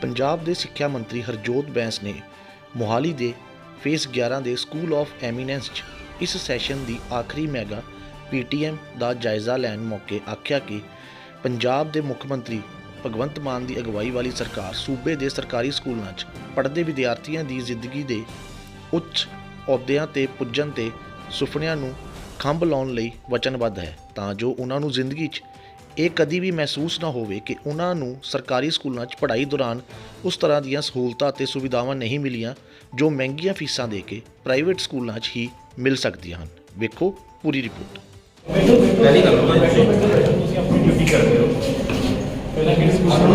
ਪੰਜਾਬ ਦੇ ਸਿੱਖਿਆ ਮੰਤਰੀ ਹਰਜੋਤ ਬੈਂਸ ਨੇ ਮੋਹਾਲੀ ਦੇ ਫੇਸ 11 ਦੇ ਸਕੂਲ ਆਫ ਐਮੀਨੈਂਸ 'ਚ ਇਸ ਸੈਸ਼ਨ ਦੀ ਆਖਰੀ ਮੈਗਾ ਪੀਟੀਐਮ ਦਾ ਜਾਇਜ਼ਾ ਲੈਣ ਮੌਕੇ ਆਖਿਆ ਕਿ ਪੰਜਾਬ ਦੇ ਮੁੱਖ ਮੰਤਰੀ ਭਗਵੰਤ ਮਾਨ ਦੀ ਅਗਵਾਈ ਵਾਲੀ ਸਰਕਾਰ ਸੂਬੇ ਦੇ ਸਰਕਾਰੀ ਸਕੂਲਾਂ 'ਚ ਪੜ੍ਹਦੇ ਵਿਦਿਆਰਥੀਆਂ ਦੀ ਜ਼ਿੰਦਗੀ ਦੇ ਉੱਚ ਅਹੁਦਿਆਂ ਤੇ ਪੁੱਜਣ ਤੇ ਸੁਪਨਿਆਂ ਨੂੰ ਖੰਭ ਲਾਉਣ ਲਈ ਵਚਨਬੱਧ ਹੈ। ਤਾਂ ਜੋ ਉਹਨਾਂ ਨੂੰ ਜ਼ਿੰਦਗੀ 'ਚ ਇਹ ਕਦੀ ਵੀ ਮਹਿਸੂਸ ਨਾ ਹੋਵੇ ਕਿ ਉਹਨਾਂ ਨੂੰ ਸਰਕਾਰੀ ਸਕੂਲਾਂ 'ਚ ਪੜ੍ਹਾਈ ਦੌਰਾਨ ਉਸ ਤਰ੍ਹਾਂ ਦੀਆਂ ਸਹੂਲਤਾਂ ਅਤੇ ਸੁਵਿਧਾਵਾਂ ਨਹੀਂ ਮਿਲੀਆਂ ਜੋ ਮਹਿੰਗੀਆਂ ਫੀਸਾਂ ਦੇ ਕੇ ਪ੍ਰਾਈਵੇਟ ਸਕੂਲਾਂ 'ਚ ਹੀ ਮਿਲ ਸਕਦੀਆਂ ਹਨ। ਵੇਖੋ ਪੂਰੀ ਰਿਪੋਰਟ। ਪਹਿਲੀ ਗੱਲ ਤੁਸੀਂ ਆਪਣੀ ਡਿਊਟੀ ਪਹਿਲਾਂ ਕਿਹੜੇ ਸਕੂਲ ਦਾ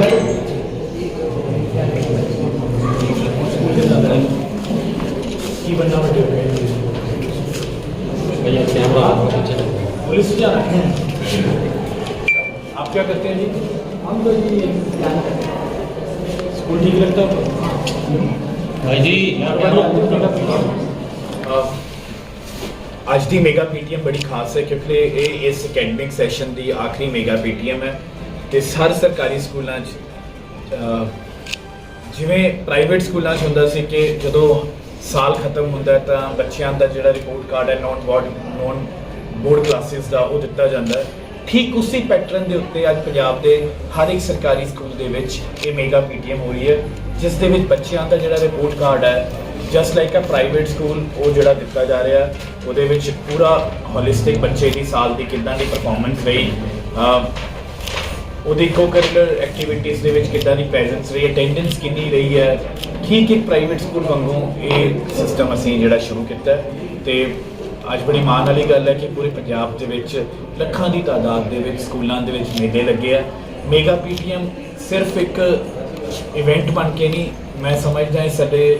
ਪੁਲਿਸ ਜਾ ਰਹੇ क्या करते हैं जी हम तो जी स्कूल ठीक लगता है भाई जी ਅੱਜ ਦੀ ਮੈਗਾ ਪੀਟੀਐਮ ਬੜੀ ਖਾਸ ਹੈ ਕਿਉਂਕਿ ਇਹ ਇਸ ਅਕੈਡਮਿਕ ਸੈਸ਼ਨ ਦੀ ਆਖਰੀ ਮੈਗਾ ਪੀਟੀਐਮ ਹੈ ਤੇ ਹਰ ਸਰਕਾਰੀ ਸਕੂਲਾਂ 'ਚ ਅਹ, ਜਿਵੇਂ ਪ੍ਰਾਈਵੇਟ ਸਕੂਲਾਂ 'ਚ ਹੁੰਦਾ ਸੀ ਕਿ ਜਦੋਂ ਸਾਲ ਖਤਮ ਹੁੰਦਾ ਹੈ ਤਾਂ ਬੱਚਿਆਂ ਦਾ ਜਿਹੜਾ ਰਿਪੋਰਟ ਕਾਰਡ ਹੈ non board non board classes ਦਾ ਉਹ ਦਿੱਤਾ ਜਾਂਦਾ ਹੈ ਠੀਕ ਉਸੇ ਪੈਟਰਨ ਦੇ ਉੱਤੇ ਅੱਜ ਪੰਜਾਬ ਦੇ ਹਰ ਇੱਕ ਸਰਕਾਰੀ ਸਕੂਲ ਦੇ ਵਿੱਚ ਇਹ ਮੈਗਾ ਪੀਟੀਐਮ ਹੋ ਰਹੀ ਹੈ, ਜਿਸ ਦੇ ਵਿੱਚ ਬੱਚਿਆਂ ਦਾ ਜਿਹੜਾ ਰਿਪੋਰਟ ਕਾਰਡ ਹੈ just like a private school ਉਹ ਜਿਹੜਾ ਦਿੱਤਾ ਜਾ ਰਿਹਾ ਉਹਦੇ ਵਿੱਚ ਪੂਰਾ ਹੋਲਿਸਟਿਕ ਬੱਚੇ ਦੀ ਸਾਲ ਦੀ ਕਿੱਦਾਂ ਦੀ ਪਰਫਾਰਮੈਂਸ ਰਹੀ ਉਹਦੀ ਕੋ-ਕਰਿਕੂਲਰ ਐਕਟੀਵਿਟੀਜ਼ ਦੇ ਵਿੱਚ ਕਿੱਦਾਂ ਦੀ ਪ੍ਰੈਜ਼ੈਂਸ ਰਹੀ ਅਟੈਂਡੈਂਸ ਕਿੰਨੀ ਰਹੀ ਹੈ, ਠੀਕ ਇੱਕ ਪ੍ਰਾਈਵੇਟ ਸਕੂਲ ਵਾਂਗੂ ਇਹ ਸਿਸਟਮ ਅਸੀਂ ਜਿਹੜਾ ਸ਼ੁਰੂ ਕੀਤਾ ਹੈ, ਤੇ ਅੱਜ ਬੜੀ ਮਾਣ ਵਾਲੀ ਗੱਲ ਹੈ ਕਿ ਪੂਰੇ ਪੰਜਾਬ ਦੇ ਵਿੱਚ ਲੱਖਾਂ ਦੀ ਤਾਦਾਦ ਦੇ ਵਿੱਚ ਸਕੂਲਾਂ ਦੇ ਵਿੱਚ ਮੇਲੇ ਲੱਗੇ ਆ। ਮੇਗਾ ਪੀਟੀਐਮ ਸਿਰਫ ਇੱਕ ਇਵੈਂਟ ਬਣ ਕੇ ਨਹੀਂ, ਮੈਂ ਸਮਝਦਾ ਇਹ ਸਾਡੇ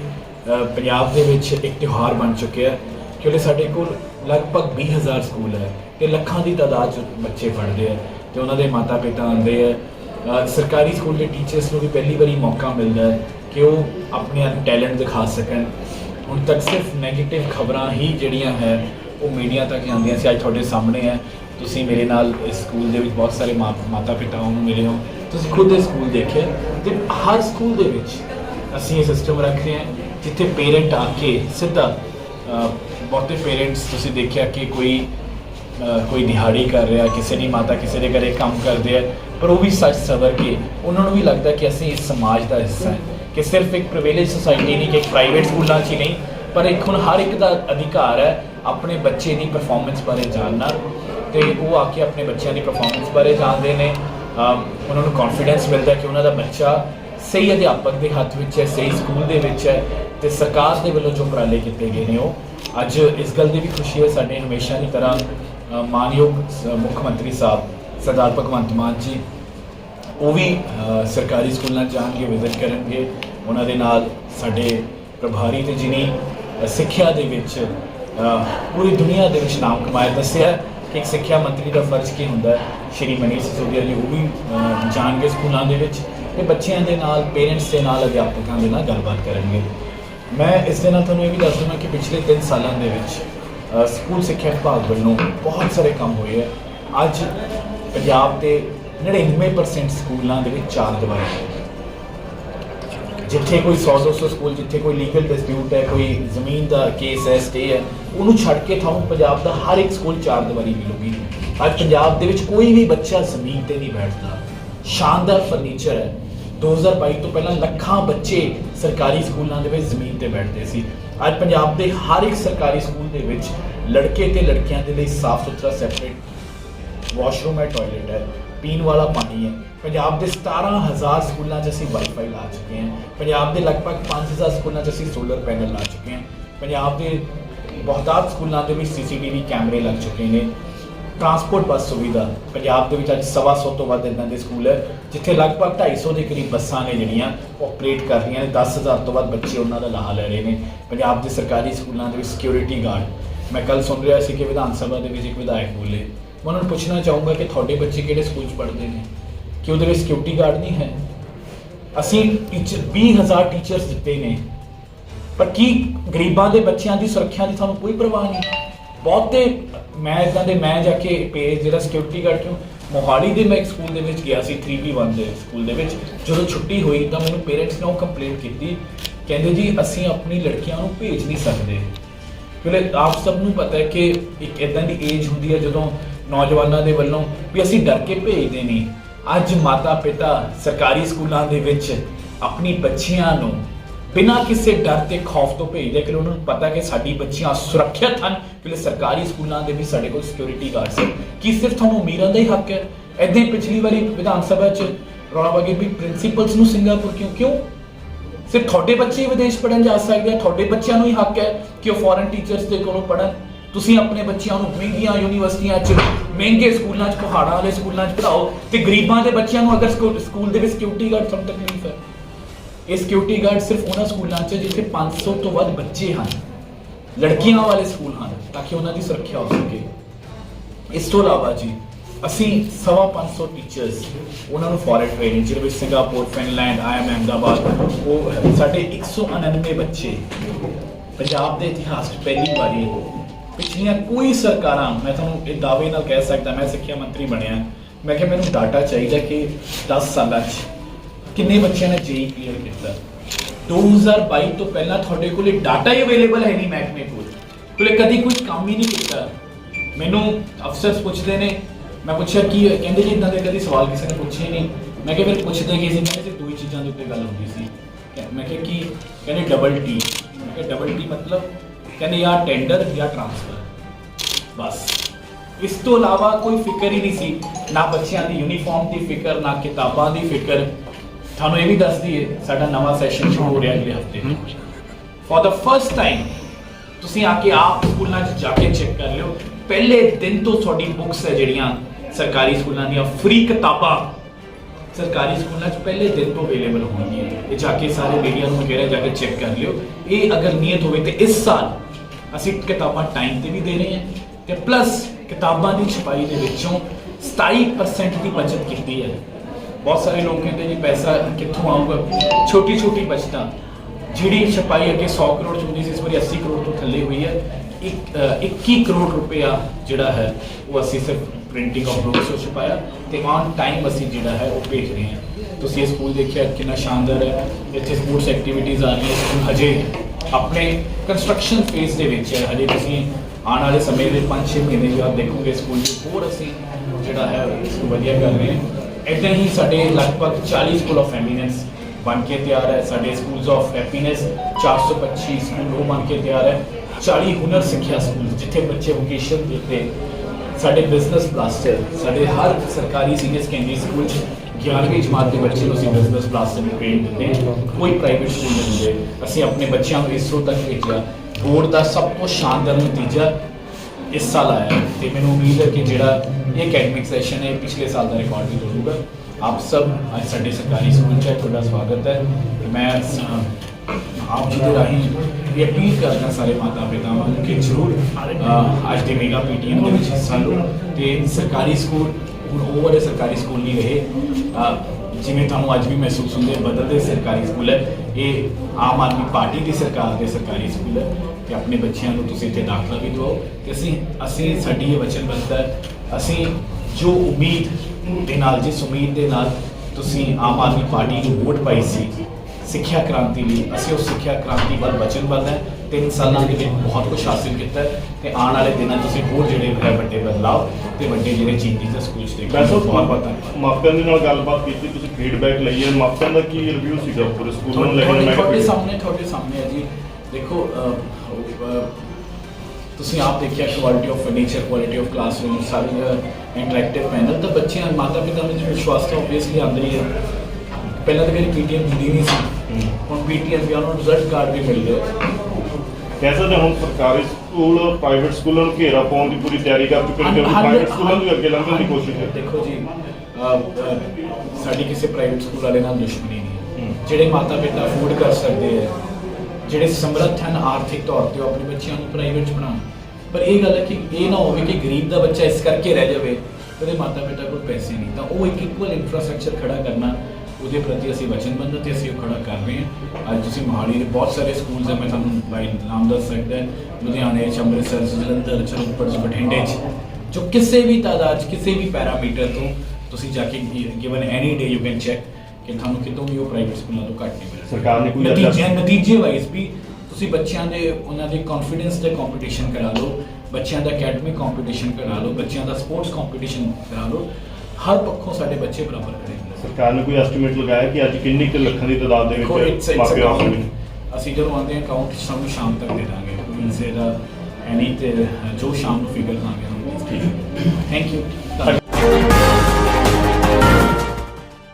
ਪੰਜਾਬ ਦੇ ਵਿੱਚ ਇੱਕ ਤਿਉਹਾਰ ਬਣ ਚੁੱਕਿਆ ਕਿਉਂਕਿ ਸਾਡੇ ਕੋਲ ਲਗਭਗ 20000 ਸਕੂਲ ਹੈ ਤੇ ਲੱਖਾਂ ਦੀ ਤਾਦਾਦ 'ਚ ਬੱਚੇ ਪੜ੍ਹਦੇ ਆ ਤੇ ਉਹਨਾਂ ਦੇ ਮਾਤਾ ਪਿਤਾ ਆਉਂਦੇ ਆ। ਸਰਕਾਰੀ ਸਕੂਲ ਦੇ ਟੀਚਰਸ ਨੂੰ ਵੀ ਪਹਿਲੀ ਵਾਰੀ ਮੌਕਾ ਮਿਲਦਾ ਹੈ ਕਿ ਉਹ ਆਪਣੇ ਟੈਲੈਂਟ ਦਿਖਾ ਸਕਣ। ਹੁਣ ਤੱਕ ਸਿਰਫ 네ਗੇਟਿਵ ਖਬਰਾਂ ਹੀ ਜਿਹੜੀਆਂ ਹੈ, ਉਹ ਮੀਡੀਆ ਤੱਕ ਆਉਂਦੀਆਂ ਸੀ, ਅੱਜ ਤੁਹਾਡੇ ਸਾਹਮਣੇ ਹੈ। ਤੁਸੀਂ ਮੇਰੇ ਨਾਲ ਇਸ ਸਕੂਲ ਦੇ ਵਿੱਚ ਬਹੁਤ ਸਾਰੇ ਮਾਂ- ਮਾਤਾ ਪਿਤਾਵਾਂ ਨੂੰ ਮਿਲੇ ਹੋ। ਤੁਸੀਂ ਖੁਦ ਇਹ ਸਕੂਲ ਦੇਖਿਆ। ਤੇ ਹਰ ਸਕੂਲ ਦੇ ਵਿੱਚ ਅਸੀਂ ਇਹ ਸਿਸਟਮ ਰੱਖ ਰਹੇ ਹਾਂ, ਜਿੱਥੇ ਪੇਰੈਂਟ ਆ ਕੇ ਸਿੱਧਾ ਬਹੁਤੇ ਪੇਰੈਂਟਸ ਤੁਸੀਂ ਦੇਖਿਆ ਕਿ ਕੋਈ ਕੋਈ ਦਿਹਾੜੀ ਕਰ ਰਿਹਾ, ਕਿਸੇ ਦੀ ਮਾਤਾ ਕਿਸੇ ਦੇ ਘਰੇ ਕੰਮ ਕਰਦੇ ਆ, ਪਰ ਉਹ ਵੀ ਸੱਚ ਸਬਰ ਕੇ, ਉਹਨਾਂ ਨੂੰ ਵੀ ਲੱਗਦਾ ਕਿ ਅਸੀਂ ਇਸ ਸਮਾਜ ਦਾ ਹਿੱਸਾ ਹੈ। ਕਿ ਸਿਰਫ ਇੱਕ ਪ੍ਰਿਵਿਲੇਜ ਸੁਸਾਇਟੀ ਨਹੀਂ, ਕਿ ਇੱਕ ਪ੍ਰਾਈਵੇਟ ਸਕੂਲਾਂ 'ਚ ਹੀ ਨਹੀਂ, ਪਰ ਇੱਕ ਹੁਣ ਹਰ ਇੱਕ ਦਾ ਅਧਿਕਾਰ ਹੈ ਆਪਣੇ ਬੱਚੇ ਦੀ ਪਰਫਾਰਮੈਂਸ ਬਾਰੇ ਜਾਣਨਾ ਤੇ ਉਹ ਆ ਕੇ ਆਪਣੇ ਬੱਚਿਆਂ ਦੀ ਪਰਫਾਰਮੈਂਸ ਬਾਰੇ ਜਾਣਦੇ ਨੇ। ਉਹਨਾਂ ਨੂੰ ਕੌਨਫੀਡੈਂਸ ਮਿਲਦਾ ਕਿ ਉਹਨਾਂ ਦਾ ਬੱਚਾ ਸਹੀ ਅਧਿਆਪਕ ਦੇ ਹੱਥ ਵਿੱਚ ਹੈ, ਸਹੀ ਸਕੂਲ ਦੇ ਵਿੱਚ ਹੈ ਤੇ ਸਰਕਾਰ ਦੇ ਵੱਲੋਂ ਜੋ ਉਪਰਾਲੇ ਕੀਤੇ ਗਏ ਨੇ ਉਹ ਅੱਜ ਇਸ ਗੱਲ ਦੀ ਵੀ ਖੁਸ਼ੀ ਹੈ। ਸਾਡੇ ਹਮੇਸ਼ਾ ਦੀ ਤਰ੍ਹਾਂ ਮਾਨਯੋਗ ਮੁੱਖ ਮੰਤਰੀ ਸਾਹਿਬ ਸਰਦਾਰ ਭਗਵੰਤ ਮਾਨ ਜੀ ਉਹ ਵੀ ਸਰਕਾਰੀ ਸਕੂਲਾਂ ਜਾਣਗੇ ਵਿਜ਼ਿਟ ਕਰਨਗੇ। ਉਹਨਾਂ ਦੇ ਨਾਲ ਸਾਡੇ ਪ੍ਰਭਾਰੀ ਤੇ ਜਿਨੀ ਸਿੱਖਿਆ ਦੇ ਵਿੱਚ ਪੂਰੀ ਦੁਨੀਆ ਦੇ ਵਿੱਚ ਨਾਮ ਕਮਾਇਆ। ਦੱਸਿਆ ਕਿ ਇੱਕ ਸਿੱਖਿਆ ਮੰਤਰੀ ਦਾ ਫਰਜ਼ ਕੀ ਹੁੰਦਾ ਸ਼੍ਰੀ ਮਨੀਸ਼ ਸਿਸੋਦੀਆ ਜੀ, ਉਹ ਵੀ ਜਾਣਗੇ ਸਕੂਲਾਂ ਦੇ ਵਿੱਚ ਤੇ ਬੱਚਿਆਂ ਦੇ ਨਾਲ ਪੇਰੈਂਟਸ ਦੇ ਨਾਲ, ਅਧਿਆਪਕਾਂ ਦੇ ਨਾਲ ਗੱਲਬਾਤ ਕਰਨਗੇ। ਮੈਂ ਇਸ ਦੇ ਨਾਲ ਤੁਹਾਨੂੰ ਇਹ ਵੀ ਦੱਸ ਦਵਾਂ ਕਿ ਪਿਛਲੇ 3 ਸਾਲਾਂ ਦੇ ਵਿੱਚ ਸਕੂਲ ਸਿੱਖਿਆ ਵਿਭਾਗ ਵੱਲੋਂ ਬਹੁਤ ਸਾਰੇ ਕੰਮ ਹੋਏ ਹੈ। ਅੱਜ ਪੰਜਾਬ ਦੇ 99% ਸਕੂਲਾਂ ਦੇ ਵਿੱਚ ਚਾਰ ਦੀਵਾਰੀ ਹੈ ਜਿੱਥੇ ਕੋਈ 100 200 ਸਕੂਲ, ਜਿੱਥੇ ਕੋਈ ਲੀਗਲ ਡਿਸਪਿਊਟ ਹੈ, ਕੋਈ ਜ਼ਮੀਨ ਦਾ ਕੇਸ ਹੈ ਸਟੇ ਹੈ, ਉਹਨੂੰ ਛੱਡ ਕੇ ਤੁਹਾਨੂੰ ਪੰਜਾਬ ਦਾ ਹਰ ਇੱਕ ਸਕੂਲ ਚਾਰ ਦੀਵਾਰੀ ਮਿਲੂਗੀ। ਅੱਜ ਪੰਜਾਬ ਦੇ ਵਿੱਚ ਕੋਈ ਵੀ ਬੱਚਾ ਜ਼ਮੀਨ ਤੇ ਨਹੀਂ ਬੈਠਦਾ। ਸ਼ਾਨਦਾਰ ਫਰਨੀਚਰ ਹੈ। 2022 ਤੋਂ ਪਹਿਲਾਂ ਲੱਖਾਂ ਬੱਚੇ ਸਰਕਾਰੀ ਸਕੂਲਾਂ ਦੇ ਵਿੱਚ ਜ਼ਮੀਨ ਤੇ ਬੈਠਦੇ ਸੀ। ਅੱਜ ਪੰਜਾਬ ਦੇ ਹਰ ਇੱਕ ਸਰਕਾਰੀ ਸਕੂਲ ਦੇ ਵਿੱਚ ਲੜਕੇ ਤੇ ਲੜਕੀਆਂ ਦੇ ਲਈ ਸਾਫ਼ ਸੁਥਰਾ ਸੈਪਰੇਟ ਵਾਸ਼ਰੂਮ ਹੈ ਟਾਇਲਟ ਹੈ। ਪੀਣ ਵਾਲਾ ਪਾਣੀ ਹੈ। ਪੰਜਾਬ ਦੇ 17000 ਸਕੂਲਾਂ 'ਚ ਅਸੀਂ ਵਾਈਫਾਈ ਲਾ ਚੁੱਕੇ ਹਾਂ। ਪੰਜਾਬ ਦੇ ਲਗਭਗ 5000 ਸਕੂਲਾਂ 'ਚ ਅਸੀਂ ਸੋਲਰ ਪੈਨਲ ਲਾ ਚੁੱਕੇ ਹਾਂ। ਪੰਜਾਬ ਦੇ ਬਹੁਤਾਤ ਸਕੂਲਾਂ ਦੇ ਵਿੱਚ ਸੀਸੀਟੀਵੀ ਕੈਮਰੇ ਲੱਗ ਚੁੱਕੇ ਨੇ। ਟਰਾਂਸਪੋਰਟ ਬੱਸ ਸੁਵਿਧਾ, ਪੰਜਾਬ ਦੇ ਵਿੱਚ ਅੱਜ ਸਵਾ ਸੌ ਤੋਂ ਵੱਧ ਇਦਾਂ ਦੇ ਸਕੂਲ ਹੈ, ਜਿੱਥੇ ਲਗਭਗ 250 ਦੇ ਕਰੀਬ ਬੱਸਾਂ ਨੇ ਜਿਹੜੀਆਂ ਆਪਰੇਟ ਕਰ ਰਹੀਆਂ ਨੇ। 10000 ਤੋਂ ਵੱਧ ਬੱਚੇ ਉਹਨਾਂ ਦਾ ਲਾਹਾ ਲੈ ਰਹੇ ਨੇ। ਪੰਜਾਬ ਦੇ ਸਰਕਾਰੀ ਸਕੂਲਾਂ ਦੇ ਵਿੱਚ ਸਿਕਿਉਰਿਟੀ ਗਾਰਡ ਮੈਂ ਕੱਲ ਸੁਣ ਰਿਹਾ ਸੀ ਕਿ ਵਿਧਾਨ ਸਭਾ ਦੇ ਵਿੱਚ ਇੱਕ ਵਿਧਾਇਕ ਬੋਲੇ ਮੈਂ ਉਹਨਾਂ ਨੂੰ ਪੁੱਛਣਾ ਚਾਹੂੰਗਾ ਕਿ ਤੁਹਾਡੇ ਬੱਚੇ ਕਿਹੜੇ ਸਕੂਲ 'ਚ ਪੜ੍ਹਦੇ ਨੇ? ਕਿ ਉਹਦੇ ਵਿੱਚ ਸਿਕਿਉਰਿਟੀ ਗਾਰਡ ਨਹੀਂ ਹੈ? ਅਸੀਂ ਟੀਚਰ 20000 ਟੀਚਰਸ ਦਿੱਤੇ ਨੇ। ਪਰ ਕੀ ਗਰੀਬਾਂ ਦੇ ਬੱਚਿਆਂ ਦੀ ਸੁਰੱਖਿਆ ਦੀ ਤੁਹਾਨੂੰ ਕੋਈ ਪਰਵਾਹ ਨਹੀਂ? ਬਹੁਤੇ ਮੈਂ ਇਦਾਂ ਦੇ ਮੈਂ ਜਾ ਕੇ ਪੇਜ ਜਿਹੜਾ ਸਿਕਿਉਰਿਟੀ ਗਾਰਡ ਕਿਉਂ? ਮੋਹਾਲੀ ਦੇ ਮੈਂ ਇੱਕ ਸਕੂਲ ਦੇ ਵਿੱਚ ਗਿਆ ਸੀ 3B1 ਦੇ ਸਕੂਲ ਦੇ ਵਿੱਚ। ਜਦੋਂ ਛੁੱਟੀ ਹੋਈ ਤਾਂ ਮੈਨੂੰ ਪੇਰੈਂਟਸ ਨੇ ਉਹ ਕੰਪਲੇਂਟ ਕੀਤੀ। ਕਹਿੰਦੇ ਜੀ, ਅਸੀਂ ਆਪਣੀ ਲੜਕੀਆਂ ਨੂੰ ਭੇਜ ਨਹੀਂ ਸਕਦੇ। ਕਿਉਂਕਿ ਆਪ ਸਭ ਨੂੰ ਪਤਾ ਹੈ ਕਿ ਇੱਕ ਇਦਾਂ ਦੀ ਏਜ ਹੁੰਦੀ ਹੈ ਜਦੋਂ ਨੌਜਵਾਨਾਂ ਦੇ ਵੱਲੋਂ ਵੀ ਅਸੀਂ ਡਰ ਕੇ ਭੇਜਦੇ ਨਹੀਂ ਅੱਜ ਮਾਤਾ ਪਿਤਾ ਸਰਕਾਰੀ ਸਕੂਲਾਂ ਦੇ ਵਿੱਚ ਆਪਣੀ ਬੱਚੀਆਂ ਨੂੰ ਬਿਨਾਂ ਕਿਸੇ ਡਰ ਤੇ ਖੌਫ ਤੋਂ ਭੇਜਦੇ ਕਿ ਉਹਨਾਂ ਨੂੰ ਪਤਾ ਕਿ ਸਾਡੀ ਬੱਚੀਆਂ ਸੁਰੱਖਿਅਤ ਹਨ। ਕਿ ਸਰਕਾਰੀ ਸਕੂਲਾਂ ਦੇ ਵੀ ਸਾਡੇ ਕੋਲ ਸਿਕਿਉਰਿਟੀ ਗਾਰਡਸ ਹਨ ਕੀ ਸਿਰਫ ਤੁਹਾਨੂੰ ਅਮੀਰਾਂ ਦਾ ਹੀ ਹੱਕ ਹੈ? ਏਦਾਂ ਪਿਛਲੀ ਵਾਰੀ ਵਿਧਾਨ ਸਭਾ 'ਚ ਰੌਲਾ ਵਗੇ ਵੀ ਪ੍ਰਿੰਸੀਪਲਸ ਨੂੰ ਸਿੰਗਾਪੁਰ ਕਿਉਂ ਕਿਉਂ? ਸਿਰਫ ਤੁਹਾਡੇ ਬੱਚੇ ਹੀ ਵਿਦੇਸ਼ ਪੜਨ ਜਾ ਸਕਦੇ ਆ। ਤੁਹਾਡੇ ਬੱਚਿਆਂ ਨੂੰ ਹੀ ਹੱਕ ਹੈ ਕਿ ਉਹ ਫੋਰਨ ਟੀਚਰਸ ਦੇ ਕੋਲੋਂ ਪੜਨ ਤੁਸੀਂ ਆਪਣੇ ਬੱਚਿਆਂ ਨੂੰ ਮਹਿੰਗੀਆਂ ਯੂਨੀਵਰਸਿਟੀਆਂ 'ਚ, ਮਹਿੰਗੇ ਸਕੂਲਾਂ 'ਚ, ਪਹਾੜਾਂ ਵਾਲੇ ਸਕੂਲਾਂ 'ਚ ਪੜਾਓ ਤੇ ਗਰੀਬਾਂ ਦੇ ਬੱਚਿਆਂ ਨੂੰ ਅਗਰ ਸਕੂਲ ਦੇ ਵਿੱਚ ਸਿਕਿਉਰਿਟੀ ਗਾਰਡ ਸਭ ਤਕਲੀਫ ਹੈ ਇਹ ਸਿਕਿਉਰਿਟੀ ਗਾਰਡ ਸਿਰਫ ਉਹਨਾਂ ਸਕੂਲਾਂ 'ਚ ਜਿੱਥੇ 500 ਤੋਂ ਵੱਧ ਬੱਚੇ ਹਨ, ਲੜਕੀਆਂ ਵਾਲੇ ਸਕੂਲ ਹਨ, ਤਾਂ ਕਿ ਉਹਨਾਂ ਦੀ ਸੁਰੱਖਿਆ ਹੋ ਸਕੇ। ਇਸ ਤੋਂ ਇਲਾਵਾ ਜੀ, ਅਸੀਂ ਸਵਾ 500 ਟੀਚਰਸ ਉਹਨਾਂ ਨੂੰ ਫੋਰਨ ਟ੍ਰੇਨਿੰਗ ਜਿਹਦੇ ਵਿੱਚ ਸਿੰਗਾਪੁਰ ਫਿਨਲੈਂਡ ਆਈਐਮ ਅਹਿਮਦਾਬਾਦ ਉਹ ਸਾਡੇ 199 ਬੱਚੇ ਪੰਜਾਬ ਦੇ ਇਤਿਹਾਸ 'ਚ ਪਹਿਲੀ ਵਾਰੀ ਪਿਛਲੀਆਂ ਕੋਈ ਸਰਕਾਰਾਂ, ਮੈਂ ਤੁਹਾਨੂੰ ਇਹ ਦਾਅਵੇ ਨਾਲ ਕਹਿ ਸਕਦਾ, ਮੈਂ ਸਿੱਖਿਆ ਮੰਤਰੀ ਬਣਿਆ। ਮੈਂ ਕਿਹਾ ਮੈਨੂੰ ਡਾਟਾ ਚਾਹੀਦਾ ਕਿ 10 ਸਾਲਾਂ 'ਚ ਕਿੰਨੇ ਬੱਚਿਆਂ ਨੇ ਜੇਈ ਕਲੀਅਰ ਕੀਤਾ। 2022 ਤੋਂ ਪਹਿਲਾਂ ਤੁਹਾਡੇ ਕੋਲ ਡਾਟਾ ਹੀ ਅਵੇਲੇਬਲ ਹੈ ਨਹੀਂ ਮਹਿਕਮੇ ਕੋਲ। ਕੋਲੇ ਕਦੀ ਕੋਈ ਕੰਮ ਹੀ ਨਹੀਂ ਕੀਤਾ। ਮੈਨੂੰ ਅਫਸਰਸ ਪੁੱਛਦੇ ਨੇ, ਮੈਂ ਪੁੱਛਿਆ, ਕੀ ਕਹਿੰਦੇ ਜੀ ਇਦਾਂ ਦੇ ਕਦੀ ਸਵਾਲ ਕਿਸੇ ਨੇ ਪੁੱਛੇ ਨਹੀਂ। ਮੈਂ ਕਿਹਾ, ਫਿਰ ਪੁੱਛਦੇ ਕੀ ਸੀ? ਕਹਿੰਦੇ ਦੋ ਹੀ ਚੀਜ਼ਾਂ ਦੇ ਉੱਤੇ ਗੱਲ ਹੁੰਦੀ ਸੀ। ਮੈਂ ਕਿਹਾ, ਕਿ? ਕਹਿੰਦੇ ਡਬਲ ਟੀ ਮੈਂ ਕਿਹਾ ਡਬਲ ਟੀ ਮਤਲਬ ਕਹਿੰਦੇ ਜਾਂ ਟੈਂਡਰ ਜਾਂ ਟ੍ਰਾਂਸਫਰ ਬਸ। ਇਸ ਤੋਂ ਇਲਾਵਾ ਕੋਈ ਫਿਕਰ ਹੀ ਨਹੀਂ ਸੀ। ਨਾ ਬੱਚਿਆਂ ਦੀ ਯੂਨੀਫਾਰਮ ਦੀ ਫਿਕਰ ਨਾ ਕਿਤਾਬਾਂ ਦੀ ਫਿਕਰ। ਤੁਹਾਨੂੰ ਇਹ ਵੀ ਦੱਸ ਦਈਏ ਸਾਡਾ ਨਵਾਂ ਸੈਸ਼ਨ ਸ਼ੁਰੂ ਹੋ ਰਿਹਾ ਅਗਲੇ ਹਫ਼ਤੇ। ਫॉर द ਫਰਸਟ ਟਾਈਮ ਤੁਸੀਂ ਆ ਕੇ ਆਪ ਸਕੂਲਾਂ 'ਚ ਜਾ ਕੇ ਚੈੱਕ ਕਰ ਲਿਓ। ਪਹਿਲੇ ਦਿਨ ਤੋਂ ਤੁਹਾਡੀ ਬੁੱਕਸ ਹੈ ਜਿਹੜੀਆਂ ਸਰਕਾਰੀ ਸਕੂਲਾਂ ਦੀਆਂ ਫ੍ਰੀ ਕਿਤਾਬਾਂ। ਸਰਕਾਰੀ ਸਕੂਲਾਂ 'ਚ ਪਹਿਲੇ ਦਿਨ ਤੋਂ ਅਵੇਲੇਬਲ ਹੋਣਗੀਆਂ ਇਹ ਜਾ ਕੇ ਸਾਰੇ ਮੀਡੀਆ ਨੂੰ ਵਗੈਰਾ ਜਾ ਕੇ ਚੈੱਕ ਕਰ ਲਿਓ। ਇਹ ਅਗਰ ਨੀਅਤ ਹੋਵੇ ਤੇ ਇਸ ਸਾਲ ਅਸੀਂ ਕਿਤਾਬਾਂ ਟਾਈਮ ਤੇ ਵੀ ਦੇ ਰਹੇ ਹਾਂ ਤੇ ਪਲੱਸ ਕਿਤਾਬਾਂ ਦੀ ਛਪਾਈ ਦੇ ਵਿੱਚੋਂ 27% ਦੀ ਬਚਤ ਕੀਤੀ ਹੈ। ਬਹੁਤ ਸਾਰੇ ਲੋਕ ਕਹਿੰਦੇ ਜੀ ਪੈਸਾ ਕਿੱਥੋਂ ਆਊਗਾ? ਛੋਟੀ ਛੋਟੀ ਬਚਤਾਂ। ਜਿਹੜੀ ਛਪਾਈ ਅੱਗੇ 100 ਕਰੋੜ ਚ ਹੁੰਦੀ ਸੀ ਇਸ ਵਾਰੀ 80 ਕਰੋੜ ਤੋਂ ਥੱਲੇ ਹੋਈ ਹੈ। ਇੱਕ ਅ, 21 ਕਰੋੜ ਰੁਪਇਆ ਜਿਹੜਾ ਹੈ ਉਹ ਅਸੀਂ ਸਿਰਫ ਪ੍ਰਿੰਟਿੰਗ ਆਫ ਬੁੱਕਸ ਤੋਂ ਛਪਾਇਆ ਤੇ ਔਨ ਟਾਈਮ ਅਸੀਂ ਜਿਹੜਾ ਹੈ ਉਹ ਭੇਜ ਰਹੇ ਹਾਂ। ਤੁਸੀਂ ਇਹ ਸਕੂਲ ਦੇਖਿਆ ਕਿੰਨਾ ਸ਼ਾਨਦਾਰ ਹੈ। ਇੱਥੇ ਸਪੋਰਟਸ ਐਕਟੀਵਿਟੀਜ਼ ਆ ਰਹੀਆਂ ਸਕੂਲ ਹਜੇ ਆਪਣੇ ਕੰਸਟਰਕਸ਼ਨ ਫੇਸ ਦੇ ਵਿੱਚ ਹੈ। ਹਜੇ ਤੁਸੀਂ ਆਉਣ ਵਾਲੇ ਸਮੇਂ ਦੇ 5-6 ਮਹੀਨੇ ਬਾਅਦ ਦੇਖੋਗੇ ਸਕੂਲ ਦੀ ਹੋਰ ਅਸੀਂ ਜਿਹੜਾ ਹੈ, ਇਸ ਨੂੰ ਵਧੀਆ ਕਰ ਰਹੇ ਹਾਂ। ਇਦਾਂ ਹੀ ਸਾਡੇ ਲਗਭਗ 40 ਸਕੂਲ ਆਫ ਐਮੀਨੈਂਸ ਬਣ ਕੇ ਤਿਆਰ ਹੈ। ਸਾਡੇ ਸਕੂਲਸ ਆਫ ਹੈਪੀਨੈਸ 425 ਸਕੂਲ ਉਹ ਬਣ ਕੇ ਤਿਆਰ ਹੈ। 40 ਹੁਨਰ ਸਿੱਖਿਆ ਸਕੂਲ ਜਿੱਥੇ ਬੱਚੇ ਵੋਕੇਸ਼ਨ ਦੇ ਉੱਤੇ ਸਾਡੇ ਬਿਜ਼ਨਸ ਬਲਾਸਟਰ ਸਾਡੇ ਹਰ ਸਰਕਾਰੀ ਸੀਨੀਅਰ ਸੈਕੰਡਰੀ ਸਕੂਲ 'ਚ 11ਵੀਂ ਜਮਾਤ ਦੇ ਬੱਚੇ ਨੂੰ ਅਸੀਂ ਬਿਜ਼ਨਸ ਬਲਾਸਟਰ ਨੂੰ ਟ੍ਰੇਨ ਦਿੰਦੇ ਹਾਂ ਕੋਈ ਪ੍ਰਾਈਵੇਟ ਸਕੂਲ ਨਹੀਂ ਦਿੰਦੇ ਅਸੀਂ ਆਪਣੇ ਬੱਚਿਆਂ ਨੂੰ ਇਸਰੋ ਤੱਕ ਭੇਜਿਆ। ਬੋਰਡ ਦਾ ਸਭ ਤੋਂ ਸ਼ਾਨਦਾਰ ਨਤੀਜਾ ਇਸ ਸਾਲ ਆਇਆ ਹੈ। ਤੇ ਮੈਨੂੰ ਉਮੀਦ ਹੈ ਕਿ ਜਿਹੜਾ ਇਹ ਅਕੈਡਮਿਕ ਸੈਸ਼ਨ ਹੈ ਪਿਛਲੇ ਸਾਲ ਦਾ ਰਿਕਾਰਡ ਵੀ ਤੋੜੂਗਾ ਆਪ ਸਭ ਅੱਜ ਸਾਡੇ ਸਰਕਾਰੀ ਸਕੂਲ 'ਚ ਤੁਹਾਡਾ ਸਵਾਗਤ ਹੈ। ਮੈਂ ਆਪ ਜੀ ਦੇ ਰਾਹੀਂ ਇਹ ਅਪੀਲ ਕਰਦਾ ਸਾਰੇ ਮਾਤਾ ਪਿਤਾਵਾਂ ਨੂੰ ਕਿ ਜ਼ਰੂਰ ਅ, ਅੱਜ ਦੇ ਮੇਗਾ ਪੀਟੀਐਮ ਦੇ ਵਿੱਚ ਹਿੱਸਾ ਲਓ ਤੇ ਸਰਕਾਰੀ ਸਕੂਲ ਹੁਣ ਓਵਰ ਸਰਕਾਰੀ ਸਕੂਲ ਨਹੀਂ ਰਹੇ। ਜਿਵੇਂ ਤੁਹਾਨੂੰ ਅੱਜ ਵੀ ਮਹਿਸੂਸ ਹੁੰਦੇ ਬਦਲਦੇ ਸਰਕਾਰੀ ਸਕੂਲ ਹੈ। ਇਹ ਆਮ ਆਦਮੀ ਪਾਰਟੀ ਦੀ ਸਰਕਾਰ ਦੇ ਸਰਕਾਰੀ ਸਕੂਲ ਹੈ ਕਿ ਆਪਣੇ ਬੱਚਿਆਂ ਨੂੰ ਤੁਸੀਂ ਇੱਥੇ ਦਾਖਲਾ ਵੀ ਦਿਵਾਓ ਤੇ ਅਸੀਂ ਅਸੀਂ ਸਾਡੀ ਇਹ ਵਚਨਬੱਧਤਾ ਅਸੀਂ ਜੋ ਉਮੀਦ ਦੇ ਨਾਲ ਜਿਸ ਉਮੀਦ ਦੇ ਨਾਲ ਤੁਸੀਂ ਆਮ ਆਦਮੀ ਪਾਰਟੀ ਨੂੰ ਵੋਟ ਪਾਈ ਸੀ ਸਿੱਖਿਆ ਕ੍ਰਾਂਤੀ ਲਈ ਅਸੀਂ ਉਸ ਸਿੱਖਿਆ ਕ੍ਰਾਂਤੀ ਵੱਲ ਵਚਨਬੱਧ ਹੈ ਤਿੰਨ ਸਾਲਾਂ ਦੇ ਵਿੱਚ ਬਹੁਤ ਕੁਝ ਹਾਸਿਲ ਕੀਤਾ ਤੇ ਆਉਣ ਵਾਲੇ ਦਿਨਾਂ 'ਚ ਤੁਸੀਂ ਹੋਰ ਜਿਹੜੇ ਹੈ ਵੱਡੇ ਬਦਲਾਅ ਤੇ ਵੱਡੇ ਜਿਹੜੇ ਚੇਂਜਸ ਸਕੂਲ 'ਚ ਦੇਖੋ ਵੈਸੇ ਬਹੁਤ ਬਹੁਤ ਧੰਨਵਾਦ। ਮਾਪਿਆਂ ਦੇ ਨਾਲ ਗੱਲਬਾਤ ਕੀਤੀ ਤੁਸੀਂ ਫੀਡਬੈਕ ਲਈ ਹੈ। ਮਾਪਿਆਂ ਦਾ ਕੀ ਰਿਵਿਊ ਸੀਗਾ ਪੂਰੇ ਸਕੂਲ ਨੂੰ ਲੈ ਕੇ? ਤੁਹਾਡੇ ਮੈਂ ਤੁਹਾਡੇ ਕਿਹਾ ਸਾਹਮਣੇ ਤੁਹਾਡੇ ਸਾਹਮਣੇ ਹੈ ਜੀ। ਦੇਖੋ ਤੁਸੀਂ ਆਪ ਦੇਖਿਆ quality of furniture quality of classroom sorry interactive panel ਤਾਂ ਬੱਚਿਆਂ ਮਾਤਾ ਪਿਤਾ ਵਿੱਚ ਵਿਸ਼ਵਾਸ ਤਾਂ ਆਬਵੀਅਸਲੀ ਆਉਂਦਾ ਹੀ ਹੈ। ਪਹਿਲਾਂ ਤਾਂ ਮੇਰੀ ਪੀਟੀਐਮ ਹੁੰਦੀ ਨਹੀਂ ਸੀ। ਹੁਣ ਪੀਟੀਐਮ ਵੀ ਉਹਨਾਂ ਨੂੰ ਰਿਜ਼ਲਟ ਕਾਰਡ ਵੀ ਮਿਲ ਗਿਆ ਸਕਦੇ ਹਾਂ ਹੁਣ ਸਰਕਾਰੀ ਸਕੂਲ ਪ੍ਰਾਈਵੇਟ ਸਕੂਲਾਂ ਨੂੰ ਘੇਰਾ ਪਾਉਣ ਦੀ ਪੂਰੀ ਤਿਆਰੀ ਕਰ ਚੁੱਕੇ ਨੇ ਕਿਉਂਕਿ ਹਾਂ, ਪ੍ਰਾਈਵੇਟ ਹਾਂ, ਸਕੂਲਾਂ ਨੂੰ ਵੀ ਅੱਗੇ ਲੰਘਣ ਦੀ ਕੋਸ਼ਿਸ਼ ਹੈ। ਦੇਖੋ ਜੀ ਸਾਡੀ ਕਿਸੇ ਪ੍ਰਾਈਵੇਟ ਸਕੂਲ ਵਾਲੇ ਨਾਲ ਦੁਸ਼ਮਣੀ ਨਹੀਂ ਹੂੰ। ਜਿਹੜੇ ਮਾਤਾ ਪਿਤਾ ਅਫੋਰਡ ਕਰ ਸਕਦੇ ਆ ਜਿਹੜੇ ਸਮਰੱਥ ਹਨ ਆਰਥਿਕ ਤੌਰ ਤੇ ਉਹ ਆਪਣੇ ਬੱਚਿਆਂ ਨੂੰ ਪ੍ਰਾਈਵੇਟ ਚ ਪੜਾਉਣ ਪਰ ਇਹ ਗੱਲ ਹੈ ਕਿ ਇਹ ਨਾ ਹੋਵੇ ਕਿ ਗਰੀਬ ਦਾ ਬੱਚਾ ਇਸ ਕਰਕੇ ਰਹਿ ਜਾਵੇ ਉਹਦੇ ਮਾਤਾ ਪਿਤਾ ਕੋਲ ਪੈਸੇ ਨਹੀਂ। ਤਾਂ ਉਹ ਇੱਕ ਇਕੁਅਲ ਇਨਫਰਾਸਟ੍ਰਕਚਰ ਖੜਾ ਕਰਨਾ ਉਹਦੇ ਪ੍ਰਤੀ ਅਸੀਂ ਵਚਨਬੱਧ ਤੇ ਅਸੀਂ ਉਹ ਖੜਾ ਕਰ ਰਹੇ ਹਾਂ। ਅੱਜ ਤੁਸੀਂ ਮੋਹਾਲੀ ਦੇ ਬਹੁਤ ਸਾਰੇ ਸਕੂਲਸ ਹੈ ਮੈਂ ਤੁਹਾਨੂੰ ਬਾਈ ਨਾਮ ਦੱਸ ਸਕਦਾ ਲੁਧਿਆਣੇ ਚ ਅੰਮ੍ਰਿਤਸਰ ਜਲੰਧਰ ਚ ਰੋਪੜ ਚ ਬਠਿੰਡੇ ਚ ਜੋ ਕਿਸੇ ਵੀ ਤਾਦਾਦ 'ਚ, ਕਿਸੇ ਵੀ ਪੈਰਾਮੀਟਰ ਤੋਂ ਤੁਸੀਂ ਜਾ ਕੇ given any day you can check ਕਿ ਤੁਹਾਨੂੰ ਕਿਤੋਂ ਵੀ ਉਹ ਪ੍ਰਾਈਵੇਟ ਸਕੂਲਾਂ ਤੋਂ ਘੱਟ ਨਹੀਂ ਮਿਲ ਸਰਕਾਰ ਨੇ ਕੋਈ ਨਤੀਜੇ ਨਤੀਜੇ ਵਾਈਜ਼ ਵੀ ਤੁਸੀਂ ਬੱਚਿਆਂ ਦੇ ਉਹਨਾਂ ਦੇ ਕੌਨਫੀਡੈਂਸ ਦੇ ਕੰਪੀਟੀਸ਼ਨ ਕਰਾ ਲਓ ਬੱਚਿਆਂ ਦਾ ਅਕੈਡਮਿਕ ਕੰਪੀਟੀਸ਼ਨ ਕਰਾ ਲਓ ਬੱਚਿਆਂ ਦਾ ਸਪੋਰਟਸ ਕੰਪੀਟੀਸ਼ਨ ਕਰਾ ਲਓ ਹਰ ਪੱਖੋਂ ਸਾਡੇ ਬੱਚੇ ਬਰਾਬਰ ਖੜੇ ਸਰਕਾਰ ਨੇ ਕੋਈ ਐਸਟੀਮੇਟ ਲਗਾਇਆ ਕਿ ਅੱਜ ਕਿੰਨੀ ਕੁ ਲੱਖਾਂ ਦੀ ਤਾਦਾਦ ਦੇ ਵਿੱਚ ਮਾਪੇ ਆ ਸਕਦੇ ਅਕਾਊਂਟ ਅਸੀਂ ਜਦੋਂ ਆਉਂਦੇ ਹਾਂ ਅਕਾਊਂਟ ਸਾਨੂੰ ਸ਼ਾਮ ਤੱਕ ਦੇ ਦਾਂਗੇ। ਕੋਈ ਦਾ ਐਨੀ ਤੇ ਜੋ ਸ਼ਾਮ ਨੂੰ ਫਿਗਰ ਦਾਂਗੇ ਹਮ ਥੈਂਕ ਯੂ